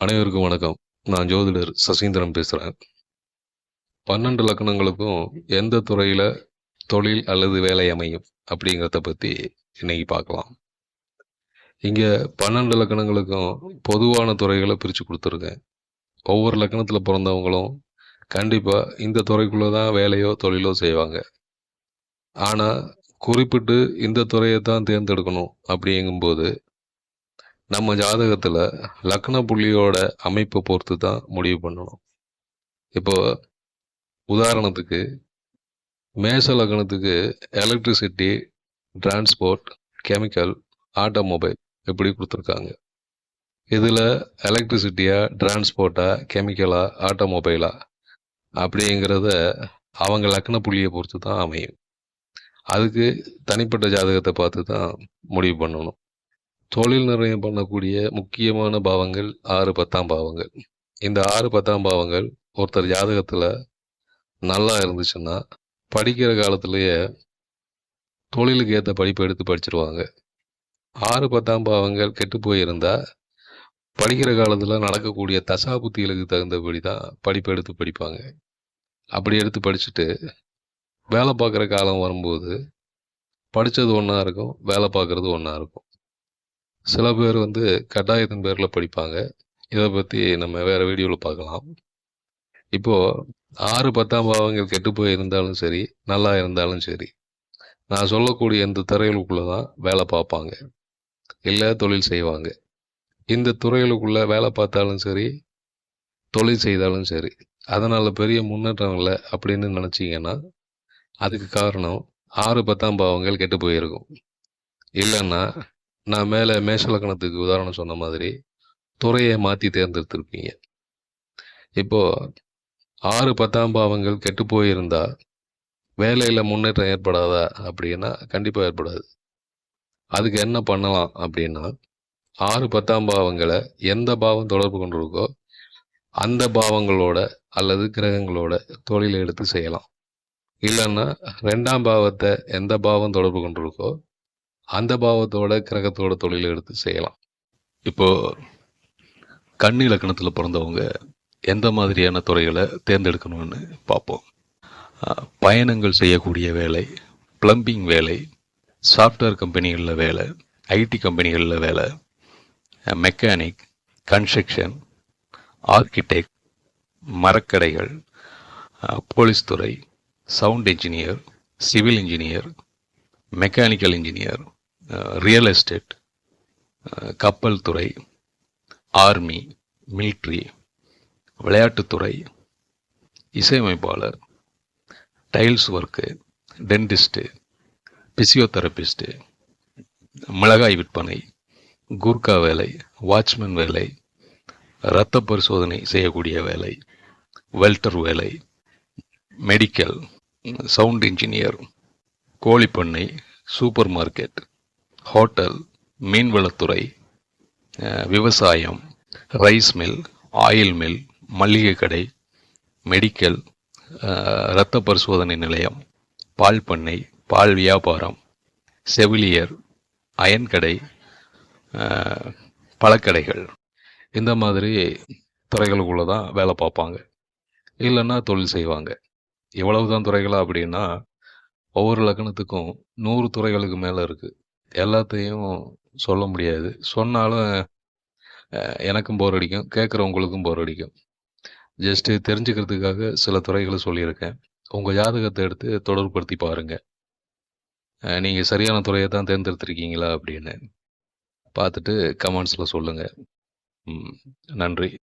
அனைவருக்கும் வணக்கம். நான் ஜோதிடர் சசீந்திரன் பேசுகிறேன் பன்னெண்டு லக்கணங்களுக்கும் எந்த துறையில் தொழில் அல்லது வேலை அமையும் அப்படிங்கிறத பற்றி இன்னைக்கு பார்க்கலாம். இங்கே பன்னெண்டு லக்கணங்களுக்கும் பொதுவான துறைகளை பிரித்து கொடுத்துருக்கேன். ஒவ்வொரு லக்கணத்தில் பிறந்தவங்களும் கண்டிப்பாக இந்த துறைக்குள்ளே தான் வேலையோ தொழிலோ செய்வாங்க. ஆனால் குறிப்பிட்டு இந்த துறையை தான் தேர்ந்தெடுக்கணும் அப்படிங்கும்போது நம்ம ஜாதகத்தில் லக்ன புள்ளியோட அமைப்பை பொறுத்து தான் முடிவு பண்ணணும். இப்போ உதாரணத்துக்கு மேச லக்னத்துக்கு எலக்ட்ரிசிட்டி டிரான்ஸ்போர்ட் கெமிக்கல் ஆட்டோமொபைல் இப்படி கொடுத்துருக்காங்க. இதில் எலக்ட்ரிசிட்டியா டிரான்ஸ்போர்ட்டா கெமிக்கலா ஆட்டோமொபைலா அப்படிங்கிறத அவங்க லக்ன புள்ளியை பொறுத்து தான் அமையும். அதுக்கு தனிப்பட்ட ஜாதகத்தை பார்த்து தான் முடிவு பண்ணணும். தொழில் நிர்ணயம் பண்ணக்கூடிய முக்கியமான பாவங்கள் ஆறு பத்தாம் பாவங்கள். இந்த ஆறு பத்தாம் பாவங்கள் ஒருத்தர் ஜாதகத்தில் நல்லா இருந்துச்சுன்னா படிக்கிற காலத்திலேயே தொழிலுக்கு ஏற்ற படிப்பு எடுத்து படிச்சிருவாங்க. ஆறு பத்தாம் பாவங்கள் கெட்டு போயிருந்தால் படிக்கிற காலத்தில் நடக்கக்கூடிய தசா புத்திகளுக்கு தகுந்தபடி தான் படிப்பு எடுத்து படிப்பாங்க. அப்படி எடுத்து படிச்சுட்டு வேலை பார்க்குற காலம் வரும்போது படித்தது ஒன்றா இருக்கும் வேலை பார்க்குறது ஒன்றா இருக்கும். சில பேர் வந்து கட்டாயத்தின் பேரில் படிப்பாங்க. இதை பற்றி நம்ம வேறு வீடியோவில் பார்க்கலாம். இப்போது ஆறு பத்தாம் பாவங்கள் கெட்டு போய் இருந்தாலும் சரி நல்லா இருந்தாலும் சரி நான் சொல்லக்கூடிய இந்த துறைகளுக்குள்ளே தான் வேலை பார்ப்பாங்க. இல்லை தொழில் செய்வாங்க. இந்த துறைகளுக்குள்ளே வேலை பார்த்தாலும் சரி தொழில் செய்தாலும் சரி அதனால் பெரிய முன்னேற்றம் இல்லை அப்படின்னு நினச்சிங்கன்னா அதுக்கு காரணம் ஆறு பத்தாம் பாவங்கள் கெட்டு போயிருக்கும். இல்லைன்னா நான் மேலே மேஷலக்கணத்துக்கு உதாரணம் சொன்ன மாதிரி துறையை மாற்றி தேர்ந்தெடுத்திருப்பீங்க இப்போ ஆறு பத்தாம் பாவங்கள் கெட்டு போயிருந்தா வேலையில் முன்னேற்றம் ஏற்படாதா அப்படின்னா கண்டிப்பாக ஏற்படாது. அதுக்கு என்ன பண்ணலாம் அப்படின்னா ஆறு பத்தாம் பாவங்களை எந்த பாவம் தொடர்பு கொண்டிருக்கோ அந்த பாவங்களோட அல்லது கிரகங்களோட தொழிலை எடுத்து செய்யலாம். இல்லைன்னா ரெண்டாம் பாவத்தை எந்த பாவம் தொடர்பு கொண்டிருக்கோ அந்த பாவத்தோட கிரகத்தோட தொழிலை எடுத்து செய்யலாம். இப்போ கண் இலக்கணத்தில் பிறந்தவங்க எந்த மாதிரியான துறைகளை தேர்ந்தெடுக்கணும்னு பார்ப்போம். பயணங்கள் செய்யக்கூடிய வேலை பிளம்பிங் வேலை சாஃப்ட்வேர் கம்பெனிகளில் வேலை ஐடி கம்பெனிகளில் வேலை மெக்கானிக் கன்ஸ்ட்ரக்ஷன் ஆர்கிடெக்ட் மரக்கடைகள் போலீஸ் துறை sound engineer civil engineer mechanical engineer real estate கப்பல் துறை ஆர்மி மிலிட்ரி விளையாட்டுத்துறை இசையமைப்பாளர் டைல்ஸ் ஒர்க்கு டென்டிஸ்ட்டு பிசியோதெரபிஸ்ட்டு மிளகாய் விற்பனை கூர்க்கா வேலை வாட்ச்மேன் வேலை இரத்த பரிசோதனை செய்யக்கூடிய வேலை வெல்டர் வேலை மெடிக்கல் சவுண்ட் இன்ஜினியர் கோழிப்பண்ணை சூப்பர் மார்க்கெட் ஹோட்டல் மீன்வளத்துறை விவசாயம் ரைஸ் மில் ஆயில் மில் மளிகை கடை மெடிக்கல் இரத்த பரிசோதனை நிலையம் பால் பண்ணை பால் வியாபாரம் செவிலியர் அயன் கடை பழக்கடைகள். இந்த மாதிரி துறைகளுக்குள்ளே தான் வேலை பார்ப்பாங்க. இல்லைன்னா தொழில் செய்வாங்க. இவ்வளவுதான் துறைகளா அப்படின்னா ஒவ்வொரு லக்னத்துக்கும் நூறு துறைகளுக்கு மேலே இருக்குது எல்லாத்தையும் சொல்ல முடியாது. சொன்னாலும் எனக்கும் போர் அடிக்கும். கேட்குறவங்களுக்கும் போர் அடிக்கும். ஜஸ்ட்டு தெரிஞ்சுக்கிறதுக்காக சில துறைகளை சொல்லியிருக்கேன். உங்கள் ஜாதகத்தை எடுத்து தொடர்புபடுத்தி பாருங்கள் நீங்கள் சரியான துறையை தான் தேர்ந்தெடுத்திருக்கீங்களா அப்படின்னு. பார்த்துட்டு கமெண்ட்ஸில் சொல்லுங்கள் நன்றி.